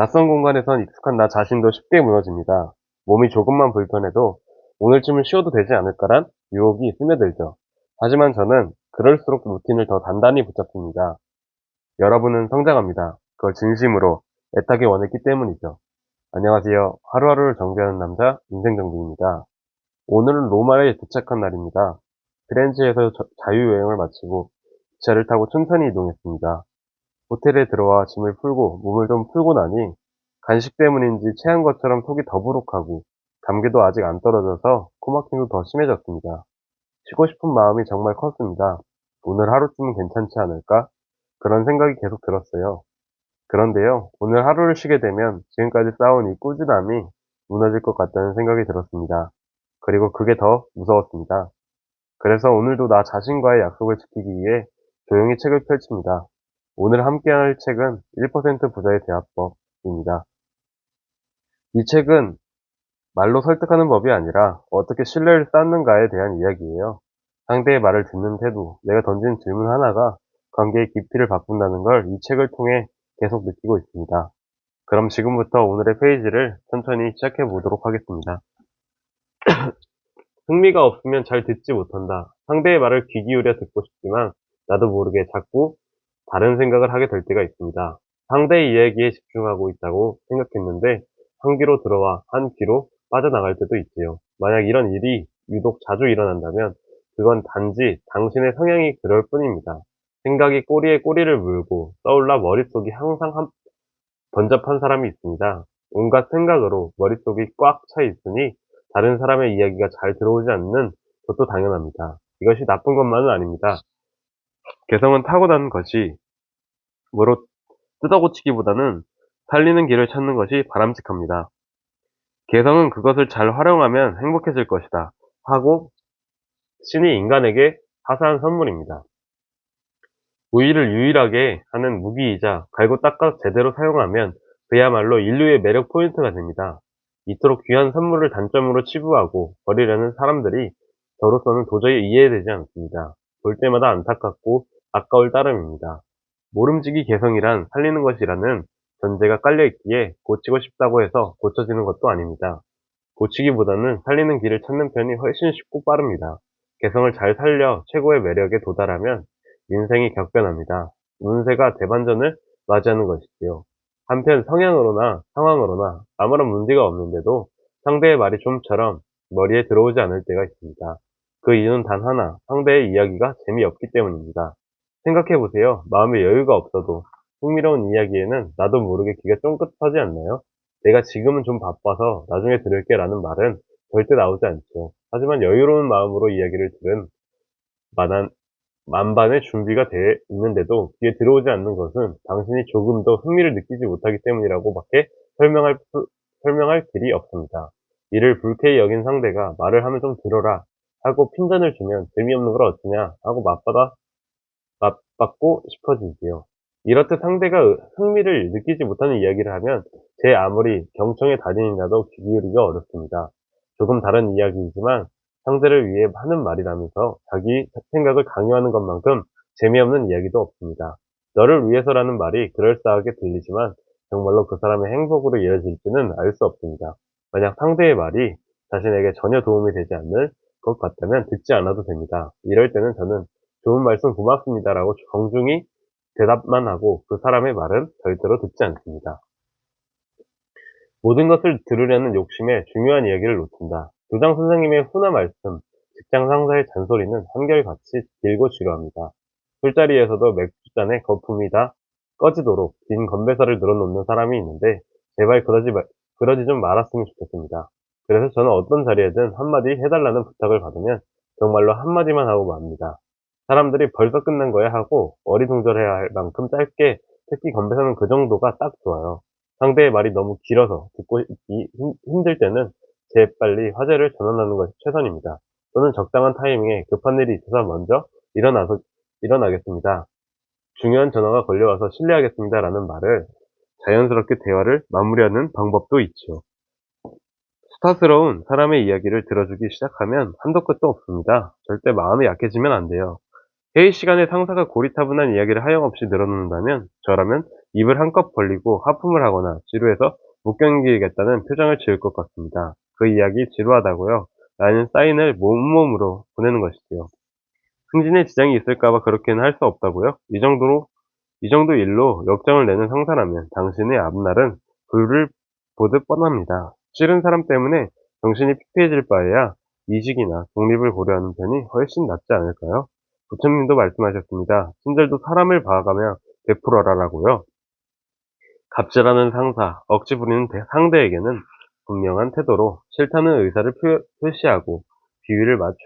낯선 공간에선 익숙한 나 자신도 쉽게 무너집니다. 몸이 조금만 불편해도 오늘쯤은 쉬어도 되지 않을까란 유혹이 스며들죠. 하지만 저는 그럴수록 루틴을 더 단단히 붙잡습니다. 여러분은 성장합니다. 그걸 진심으로 애타게 원했기 때문이죠. 안녕하세요. 하루하루를 정비하는 남자 인생정비입니다. 오늘은 로마에 도착한 날입니다. 피렌체에서 저- 자유여행을 마치고 기차를 타고 천천히 이동했습니다. 호텔에 들어와 짐을 풀고 몸을 좀 풀고 나니 간식 때문인지 체한 것처럼 속이 더부룩하고 감기도 아직 안 떨어져서 코막힘도 더 심해졌습니다. 쉬고 싶은 마음이 정말 컸습니다. 오늘 하루쯤은 괜찮지 않을까? 그런 생각이 계속 들었어요. 그런데요, 오늘 하루를 쉬게 되면 지금까지 쌓아온 이 꾸준함이 무너질 것 같다는 생각이 들었습니다. 그리고 그게 더 무서웠습니다. 그래서 오늘도 나 자신과의 약속을 지키기 위해 조용히 책을 펼칩니다. 오늘 함께할 책은 1% 부자의 대화법입니다. 이 책은 말로 설득하는 법이 아니라 어떻게 신뢰를 쌓는가에 대한 이야기예요. 상대의 말을 듣는 태도, 내가 던진 질문 하나가 관계의 깊이를 바꾼다는 걸 이 책을 통해 계속 느끼고 있습니다. 그럼 지금부터 오늘의 페이지를 천천히 시작해 보도록 하겠습니다. 흥미가 없으면 잘 듣지 못한다. 상대의 말을 귀 기울여 듣고 싶지만 나도 모르게 자꾸 다른 생각을 하게 될 때가 있습니다. 상대의 이야기에 집중하고 있다고 생각했는데 한 귀로 들어와 한 귀로 빠져나갈 때도 있지요. 만약 이런 일이 유독 자주 일어난다면 그건 단지 당신의 성향이 그럴 뿐입니다. 생각이 꼬리에 꼬리를 물고 떠올라 머릿속이 항상 한, 번잡한 사람이 있습니다. 온갖 생각으로 머릿속이 꽉 차 있으니 다른 사람의 이야기가 잘 들어오지 않는 것도 당연합니다. 이것이 나쁜 것만은 아닙니다. 개성은 타고난 것이 뭐로 뜯어고치기보다는 살리는 길을 찾는 것이 바람직합니다. 개성은 그것을 잘 활용하면 행복해질 것이다. 하고 신이 인간에게 하사한 선물입니다. 우위를 유일하게 하는 무기이자 갈고 닦아 제대로 사용하면 그야말로 인류의 매력 포인트가 됩니다. 이토록 귀한 선물을 단점으로 치부하고 버리려는 사람들이 저로서는 도저히 이해되지 않습니다. 볼 때마다 안타깝고 아까울 따름입니다. 모름지기 개성이란 살리는 것이라는 전제가 깔려있기에 고치고 싶다고 해서 고쳐지는 것도 아닙니다. 고치기보다는 살리는 길을 찾는 편이 훨씬 쉽고 빠릅니다. 개성을 잘 살려 최고의 매력에 도달하면 인생이 격변합니다. 운세가 대반전을 맞이하는 것이지요. 한편 성향으로나 상황으로나 아무런 문제가 없는데도 상대의 말이 좀처럼 머리에 들어오지 않을 때가 있습니다. 그 이유는 단 하나, 상대의 이야기가 재미없기 때문입니다. 생각해보세요. 마음에 여유가 없어도 흥미로운 이야기에는 나도 모르게 귀가 쫑긋 서지 않나요? 내가 지금은 좀 바빠서 나중에 들을게 라는 말은 절대 나오지 않죠. 하지만 여유로운 마음으로 이야기를 들은 만한, 만반의 준비가 돼 있는데도 귀에 들어오지 않는 것은 당신이 조금 더 흥미를 느끼지 못하기 때문이라고 밖에 설명할, 수- 설명할 길이 없습니다. 이를 불쾌히 여긴 상대가 말을 하면 좀 들어라 하고 핀잔을 주면 재미없는 걸 어쩌냐 하고 맞받아 맞받고 싶어지지요. 이렇듯 상대가 으- 흥미를 느끼지 못하는 이야기를 하면 제 아무리 경청의 달인이라도 귀 기울이기가 어렵습니다. 조금 다른 이야기이지만 상대를 위해 하는 말이라면서 자기 생각을 강요하는 것만큼 재미없는 이야기도 없습니다. 너를 위해서라는 말이 그럴싸하게 들리지만 정말로 그 사람의 행복으로 이어질지는 알 수 없습니다. 만약 상대의 말이 자신에게 전혀 도움이 되지 않는 것 같다면 듣지 않아도 됩니다. 이럴 때는 저는 좋은 말씀 고맙습니다라고 정중히 대답만 하고 그 사람의 말은 절대로 듣지 않습니다. 모든 것을 들으려는 욕심에 중요한 이야기를 놓친다. 교장 선생님의 훈화 말씀, 직장 상사의 잔소리는 한결같이 길고 지루합니다. 술자리에서도 맥주잔에 거품이 다 꺼지도록 긴 건배사를 늘어놓는 사람이 있는데 제발 그러지, 말- 그러지 좀 말았으면 좋겠습니다. 그래서 저는 어떤 자리에든 한마디 해달라는 부탁을 받으면 정말로 한마디만 하고 맙니다. 사람들이 벌써 끝난 거야 하고 어리둥절해야 할 만큼 짧게 특히 건배사는 그 정도가 딱 좋아요. 상대의 말이 너무 길어서 듣고 있기 힘- 힘들 때는 재빨리 화제를 전환하는 것이 최선입니다. 또는 적당한 타이밍에 급한 일이 있어서 먼저 일어나서, 일어나겠습니다. 중요한 전화가 걸려와서 실례하겠습니다. 라는 말을 자연스럽게 대화를 마무리하는 방법도 있죠. 스타스러운 사람의 이야기를 들어주기 시작하면 한도 끝도 없습니다. 절대 마음이 약해지면 안 돼요. 회의 시간에 상사가 고리타분한 이야기를 하염없이 늘어놓는다면 저라면 입을 한껏 벌리고 하품을 하거나 지루해서 못 견디겠다는 표정을 지을 것 같습니다. 그 이야기 지루하다고요? 라는 사인을 몸몸으로 보내는 것이지요. 승진에 지장이 있을까봐 그렇게는 할 수 없다고요? 이 정도로, 이 정도 일로 역정을 내는 상사라면 당신의 앞날은 불을 보듯 뻔합니다. 싫은 사람 때문에 정신이 피폐해질 바에야 이직이나 독립을 고려하는 편이 훨씬 낫지 않을까요? 부처님도 말씀하셨습니다. 친절도 사람을 봐가며 베풀어라라고요. 갑질하는 상사, 억지 부리는 대- 상대에게는 분명한 태도로 싫다는 의사를 표, 표시하고 비위를 맞추,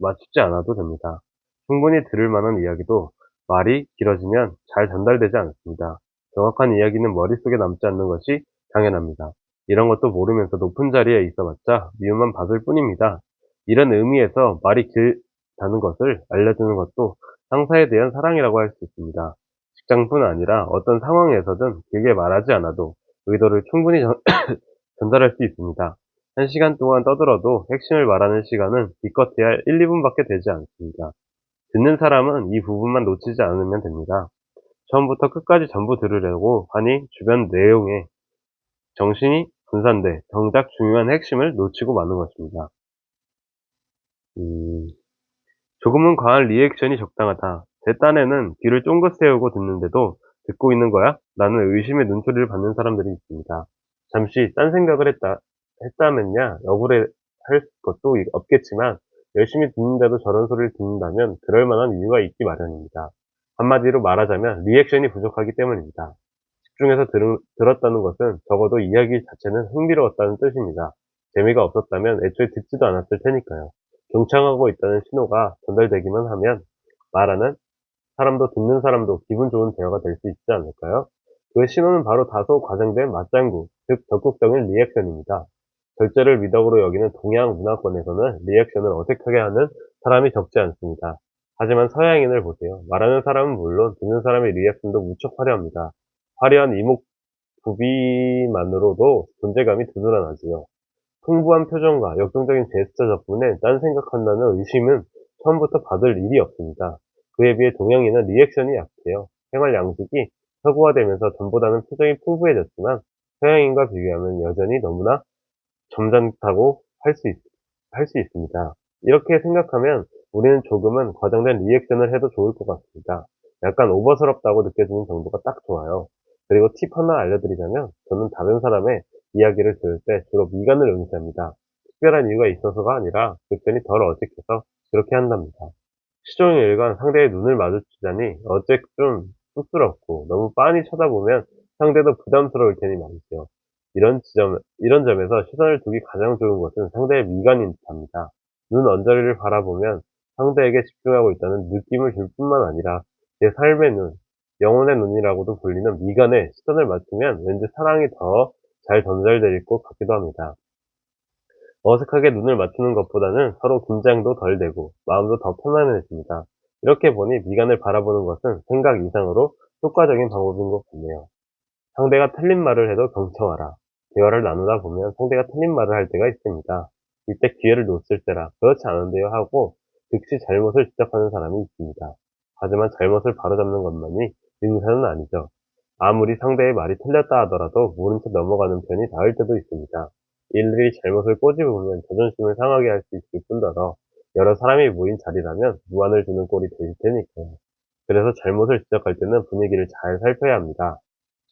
맞추지 않아도 됩니다. 충분히 들을 만한 이야기도 말이 길어지면 잘 전달되지 않습니다. 정확한 이야기는 머릿속에 남지 않는 것이 당연합니다. 이런 것도 모르면서 높은 자리에 있어봤자 미움만 받을 뿐입니다. 이런 의미에서 말이 길다는 것을 알려주는 것도 상사에 대한 사랑이라고 할 수 있습니다. 직장뿐 아니라 어떤 상황에서든 길게 말하지 않아도 의도를 충분히 전, 전달할 수 있습니다. 한 시간 동안 떠들어도 핵심을 말하는 시간은 기껏해야 1, 2분밖에 되지 않습니다. 듣는 사람은 이 부분만 놓치지 않으면 됩니다. 처음부터 끝까지 전부 들으려고 하니 주변 내용에 정신이 분산돼 정작 중요한 핵심을 놓치고 마는 것입니다. 음, 조금은 과한 리액션이 적당하다. 제 딴에는 귀를 쫑긋 세우고 듣는데도 듣고 있는 거야? 라는 의심의 눈초리를 받는 사람들이 있습니다. 잠시 딴 생각을 했다, 했다면야 억울해 할 것도 없겠지만 열심히 듣는데도 저런 소리를 듣는다면 그럴 만한 이유가 있기 마련입니다. 한마디로 말하자면 리액션이 부족하기 때문입니다. 집중해서 들, 들었다는 것은 적어도 이야기 자체는 흥미로웠다는 뜻입니다. 재미가 없었다면 애초에 듣지도 않았을 테니까요. 경청하고 있다는 신호가 전달되기만 하면 말하는 사람도 듣는 사람도 기분 좋은 대화가 될 수 있지 않을까요? 그 신호는 바로 다소 과장된 맞장구, 즉 적극적인 리액션입니다. 절제를 미덕으로 여기는 동양 문화권에서는 리액션을 어색하게 하는 사람이 적지 않습니다. 하지만 서양인을 보세요. 말하는 사람은 물론 듣는 사람의 리액션도 무척 화려합니다. 화려한 이목구비만으로도 존재감이 드러나지요. 풍부한 표정과 역동적인 제스처 덕분에 딴 생각한다는 의심은 처음부터 받을 일이 없습니다. 그에 비해 동양인은 리액션이 약해요. 생활 양식이 서구화되면서 전보다는 표정이 풍부해졌지만 서양인과 비교하면 여전히 너무나 점잖다고 할 수 할 수 있습니다. 이렇게 생각하면 우리는 조금은 과장된 리액션을 해도 좋을 것 같습니다. 약간 오버스럽다고 느껴지는 정도가 딱 좋아요. 그리고 팁 하나 알려드리자면 저는 다른 사람의 이야기를 들을 때 주로 미간을 응시합니다. 특별한 이유가 있어서가 아니라 그 편이 덜 어색해서 그렇게 한답니다. 시종일 일관 상대의 눈을 마주치자니 어째 좀 쑥스럽고 너무 빤히 쳐다보면 상대도 부담스러울 테니 말이죠. 이런 지점, 이런 점에서 시선을 두기 가장 좋은 것은 상대의 미간인 듯합니다. 눈 언저리를 바라보면 상대에게 집중하고 있다는 느낌을 줄 뿐만 아니라 제 삶의 눈, 영혼의 눈이라고도 불리는 미간에 시선을 맞추면 왠지 사랑이 더 잘 전달될 것 같기도 합니다. 어색하게 눈을 맞추는 것보다는 서로 긴장도 덜 되고 마음도 더 편안해집니다. 이렇게 보니 미간을 바라보는 것은 생각 이상으로 효과적인 방법인 것 같네요. 상대가 틀린 말을 해도 경청하라. 대화를 나누다 보면 상대가 틀린 말을 할 때가 있습니다. 이때 기회를 놓칠 때라 그렇지 않은데요 하고 즉시 잘못을 지적하는 사람이 있습니다. 하지만 잘못을 바로잡는 것만이 능사는 아니죠. 아무리 상대의 말이 틀렸다 하더라도 모른 채 넘어가는 편이 나을 때도 있습니다. 일일이 잘못을 꼬집으면 자존심을 상하게 할 수 있을 뿐더러 여러 사람이 모인 자리라면 무안을 주는 꼴이 되실 테니까요. 그래서 잘못을 지적할 때는 분위기를 잘 살펴야 합니다.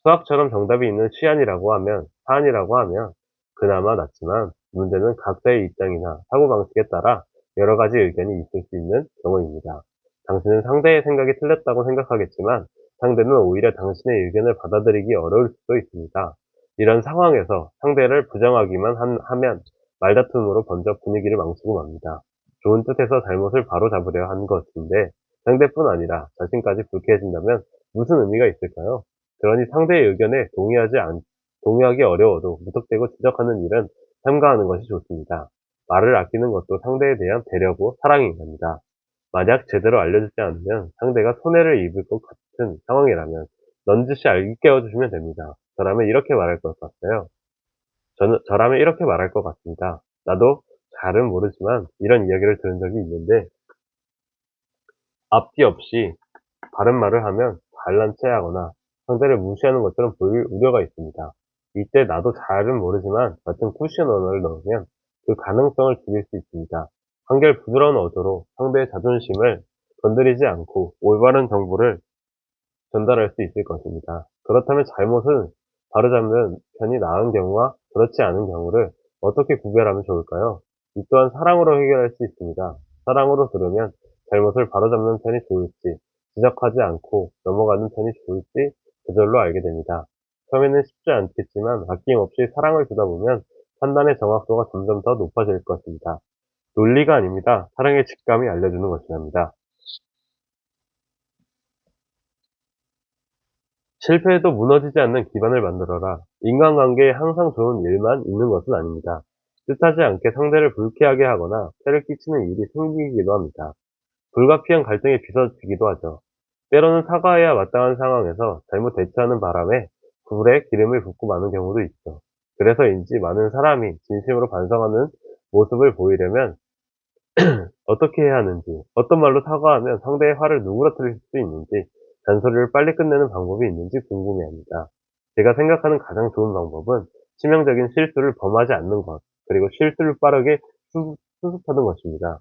수학처럼 정답이 있는 시안이라고 하면, 사안이라고 하면 그나마 낫지만 문제는 각자의 입장이나 사고방식에 따라 여러 가지 의견이 있을 수 있는 경우입니다. 당신은 상대의 생각이 틀렸다고 생각하겠지만 상대는 오히려 당신의 의견을 받아들이기 어려울 수도 있습니다. 이런 상황에서 상대를 부정하기만 한- 하면 말다툼으로 먼저 분위기를 망치고 맙니다. 좋은 뜻에서 잘못을 바로 잡으려 한 것인데 상대뿐 아니라 자신까지 불쾌해진다면 무슨 의미가 있을까요? 그러니 상대의 의견에 동의하지 않, 동의하기 어려워도 무턱대고 지적하는 일은 삼가하는 것이 좋습니다. 말을 아끼는 것도 상대에 대한 배려고 사랑인 겁니다. 만약 제대로 알려주지 않으면 상대가 손해를 입을 것 같은 상황이라면 넌지시 알게 깨워주시면 됩니다. 저라면 이렇게 말할 것 같아요. 저는, 저라면 이렇게 말할 것 같습니다. 나도 잘은 모르지만 이런 이야기를 들은 적이 있는데 앞뒤 없이 바른 말을 하면 잘난 체하거나 상대를 무시하는 것처럼 보일 우려가 있습니다. 이때 나도 잘은 모르지만 같은 쿠션 언어를 넣으면 그 가능성을 줄일 수 있습니다. 한결 부드러운 어조로 상대의 자존심을 건드리지 않고 올바른 정보를 전달할 수 있을 것입니다. 그렇다면 잘못을 바로잡는 편이 나은 경우와 그렇지 않은 경우를 어떻게 구별하면 좋을까요? 이 또한 사랑으로 해결할 수 있습니다. 사랑으로 들으면 잘못을 바로잡는 편이 좋을지, 지적하지 않고 넘어가는 편이 좋을지 저절로 알게 됩니다. 처음에는 쉽지 않겠지만 아낌없이 사랑을 주다 보면 판단의 정확도가 점점 더 높아질 것입니다. 논리가 아닙니다. 사랑의 직감이 알려주는 것이랍니다. 실패해도 무너지지 않는 기반을 만들어라. 인간관계에 항상 좋은 일만 있는 것은 아닙니다. 뜻하지 않게 상대를 불쾌하게 하거나 폐를 끼치는 일이 생기기도 합니다. 불가피한 갈등에 빚어지기도 하죠. 때로는 사과해야 마땅한 상황에서 잘못 대처하는 바람에 불에 기름을 붓고 마는 경우도 있죠. 그래서인지 많은 사람이 진심으로 반성하는 모습을 보이려면 어떻게 해야 하는지, 어떤 말로 사과하면 상대의 화를 누그러뜨릴 수 있는지, 잔소리를 빨리 끝내는 방법이 있는지 궁금해합니다. 제가 생각하는 가장 좋은 방법은 치명적인 실수를 범하지 않는 것, 그리고 실수를 빠르게 수, 수습하는 것입니다.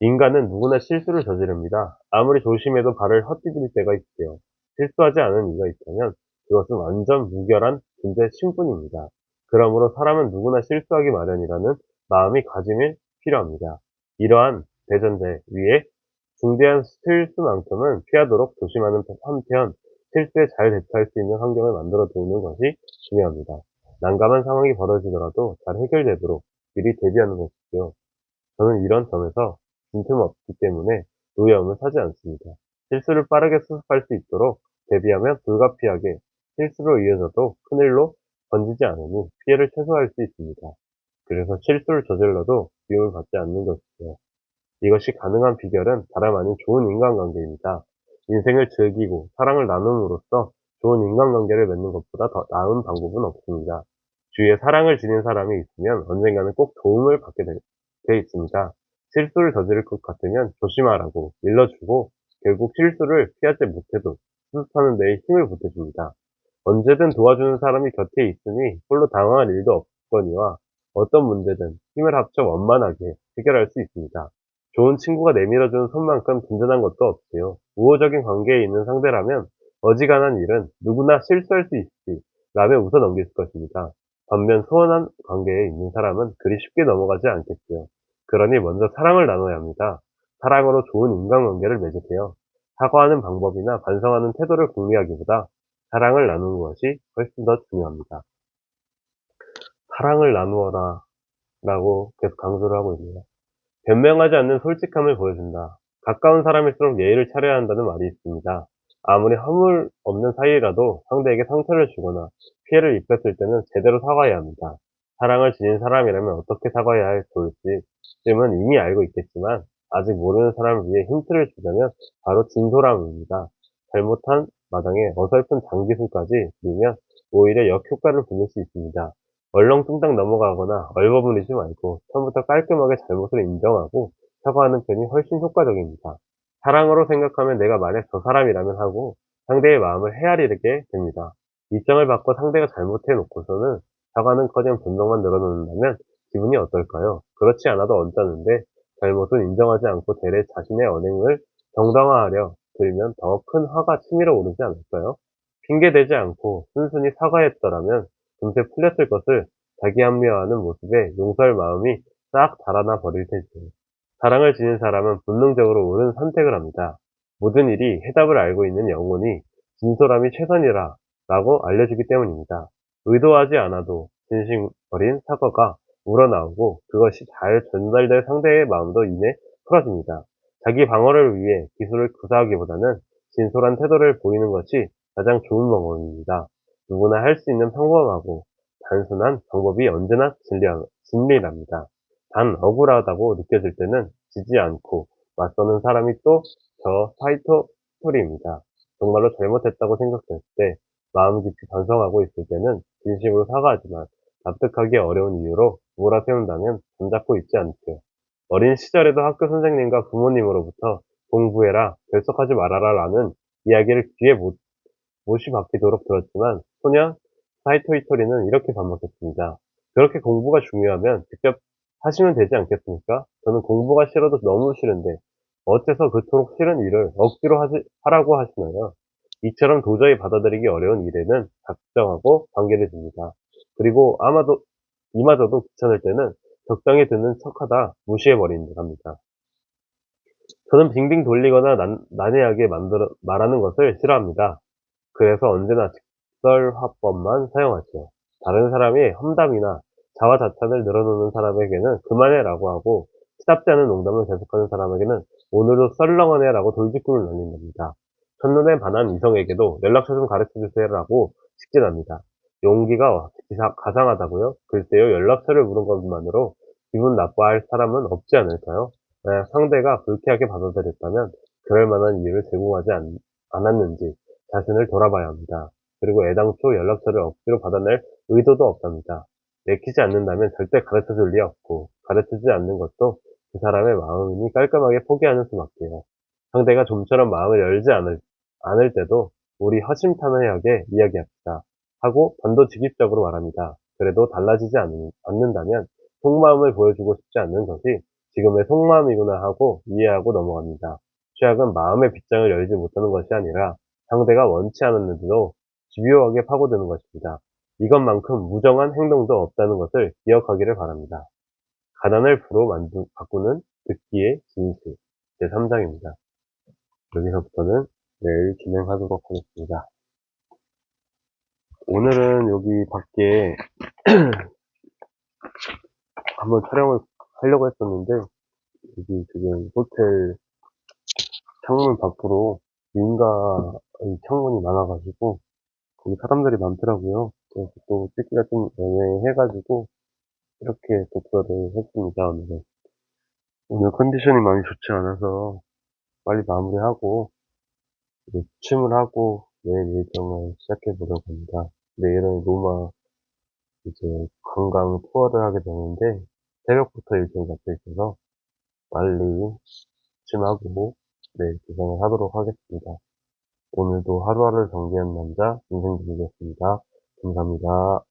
인간은 누구나 실수를 저지릅니다. 아무리 조심해도 발을 헛디딜 때가 있지요. 실수하지 않은 이가 있다면 그것은 완전 무결한 존재 신분입니다. 그러므로 사람은 누구나 실수하기 마련이라는 마음이 가짐이 필요합니다. 이러한 대전제 위에 중대한 실수만큼은 피하도록 조심하는 한편 실수에 잘 대처할 수 있는 환경을 만들어 두는 것이 중요합니다. 난감한 상황이 벌어지더라도 잘 해결되도록 미리 대비하는 것이죠. 저는 이런 점에서 빈틈없기 때문에 노여움을 사지 않습니다. 실수를 빠르게 수습할 수 있도록 대비하면 불가피하게 실수로 이어져도 큰일로 번지지 않으니 피해를 최소화할 수 있습니다. 그래서 실수를 저질러도 미움을 받지 않는 것이죠. 이것이 가능한 비결은 다름 아닌 좋은 인간관계입니다. 인생을 즐기고 사랑을 나눔으로써 좋은 인간관계를 맺는 것보다 더 나은 방법은 없습니다. 주위에 사랑을 지닌 사람이 있으면 언젠가는 꼭 도움을 받게 되, 돼 있습니다. 실수를 저지를 것 같으면 조심하라고 일러주고 결국 실수를 피하지 못해도 수습하는 데에 힘을 보태줍니다. 언제든 도와주는 사람이 곁에 있으니 홀로 당황할 일도 없거니와 어떤 문제든 힘을 합쳐 원만하게 해결할 수 있습니다. 좋은 친구가 내밀어주는 손만큼 든든한 것도 없지요. 우호적인 관계에 있는 상대라면 어지간한 일은 누구나 실수할 수 있지 라며 웃어 넘길 것입니다. 반면 소원한 관계에 있는 사람은 그리 쉽게 넘어가지 않겠지요. 그러니 먼저 사랑을 나눠야 합니다. 사랑으로 좋은 인간관계를 맺으세요. 사과하는 방법이나 반성하는 태도를 궁리하기보다 사랑을 나누는 것이 훨씬 더 중요합니다. 사랑을 나누어라 라고 계속 강조를 하고 있네요. 변명하지 않는 솔직함을 보여준다. 가까운 사람일수록 예의를 차려야 한다는 말이 있습니다. 아무리 허물 없는 사이라도 상대에게 상처를 주거나 피해를 입혔을 때는 제대로 사과해야 합니다. 사랑을 지닌 사람이라면 어떻게 사과해야 할 좋을지쯤은 이미 알고 있겠지만 아직 모르는 사람을 위해 힌트를 주자면 바로 진솔함입니다. 잘못한 마당에 어설픈 장기술까지 부리면 오히려 역효과를 부를 수 있습니다. 얼렁뚱땅 넘어가거나 얼버무리지 말고 처음부터 깔끔하게 잘못을 인정하고 사과하는 편이 훨씬 효과적입니다. 사랑으로 생각하면 내가 만약 저 사람이라면 하고 상대의 마음을 헤아리게 됩니다. 입장을 바꿔 상대가 잘못해 놓고서는 사과는 커녕 변명만 늘어놓는다면 기분이 어떨까요? 그렇지 않아도 언짢은데 잘못은 인정하지 않고 대래 자신의 언행을 정당화하려 들면 더 큰 화가 치밀어 오르지 않을까요? 핑계대지 않고 순순히 사과했더라면 금세 풀렸을 것을 자기 합리화하는 모습에 용서할 마음이 싹 달아나 버릴 테지요. 사랑을 지닌 사람은 본능적으로 옳은 선택을 합니다. 모든 일이 해답을 알고 있는 영혼이 진솔함이 최선이라 라고 알려주기 때문입니다. 의도하지 않아도 진심 어린 사과가 우러나오고 그것이 잘 전달될 상대의 마음도 이내 풀어집니다. 자기 방어를 위해 기술을 구사하기보다는 진솔한 태도를 보이는 것이 가장 좋은 방법입니다. 누구나 할 수 있는 평범하고 단순한 방법이 언제나 진리랍니다. 단 억울하다고 느껴질 때는 지지 않고 맞서는 사람이 또 저 파이터 스토리입니다. 정말로 잘못했다고 생각될 때 마음 깊이 반성하고 있을 때는 진심으로 사과하지만 납득하기 어려운 이유로 몰아세운다면 잠잡고 있지 않죠. 어린 시절에도 학교 선생님과 부모님으로부터 공부해라, 결석하지 말아라 라는 이야기를 귀에 못 못이 박히도록 들었지만 소년 사이토 이토리는 이렇게 반박했습니다. 그렇게 공부가 중요하면 직접 하시면 되지 않겠습니까? 저는 공부가 싫어도 너무 싫은데 어째서 그토록 싫은 일을 억지로 하시, 하라고 하시나요? 이처럼 도저히 받아들이기 어려운 일에는 작정하고 관계를 줍니다. 그리고 아마도 이마저도 귀찮을 때는 적당히 듣는 척하다 무시해버린답니다. 저는 빙빙 돌리거나 난, 난해하게 만들어, 말하는 것을 싫어합니다. 그래서 언제나 직설화법만 사용하죠. 다른 사람이 험담이나 자화자찬을 늘어놓는 사람에게는 그만해라고 하고 시답지 않은 농담을 계속하는 사람에게는 오늘도 썰렁하네라고 돌직구를 날린답니다. 첫눈에 반한 이성에게도 연락처 좀 가르쳐주세요라고 직진합니다. 용기가 가상하다고요? 글쎄요, 연락처를 물은 것만으로 기분 나빠할 사람은 없지 않을까요? 만약 상대가 불쾌하게 받아들였다면 그럴 만한 이유를 제공하지 않, 않았는지 자신을 돌아봐야 합니다. 그리고 애당초 연락처를 억지로 받아낼 의도도 없답니다. 내키지 않는다면 절대 가르쳐 줄 리 없고 가르치지 않는 것도 그 사람의 마음이니 깔끔하게 포기하는 수밖에요. 상대가 좀처럼 마음을 열지 않을, 않을 때도 우리 허심탄회하게 이야기합시다. 하고 단도직입적으로 말합니다. 그래도 달라지지 않, 않는다면 속마음을 보여주고 싶지 않는 것이 지금의 속마음이구나 하고 이해하고 넘어갑니다. 최악은 마음의 빗장을 열지 못하는 것이 아니라 상대가 원치 않았는데도 집요하게 파고드는 것입니다. 이것만큼 무정한 행동도 없다는 것을 기억하기를 바랍니다. 가난을 부로 만두, 바꾸는 듣기의 진실 제3장입니다. 여기서부터는 내일 진행하도록 하겠습니다. 오늘은 여기 밖에 한번 촬영을 하려고 했었는데 여기 지금 호텔 창문 밖으로 민가의 창문이 많아가지고 거기 사람들이 많더라고요. 그래서 또 찍기가 좀 애매해가지고 이렇게 독서를 했습니다. 오늘은 오늘 컨디션이 많이 좋지 않아서 빨리 마무리하고 취침을 하고 내일 일정을 시작해 보려고 합니다. 내일은 로마 이제 관광 투어를 하게 되는데 새벽부터 일정이 잡혀 있어서 빨리 취침하고 내일 구성을 하도록 하겠습니다. 오늘도 하루하루를 정리한 남자 김생준이었습니다. 감사합니다.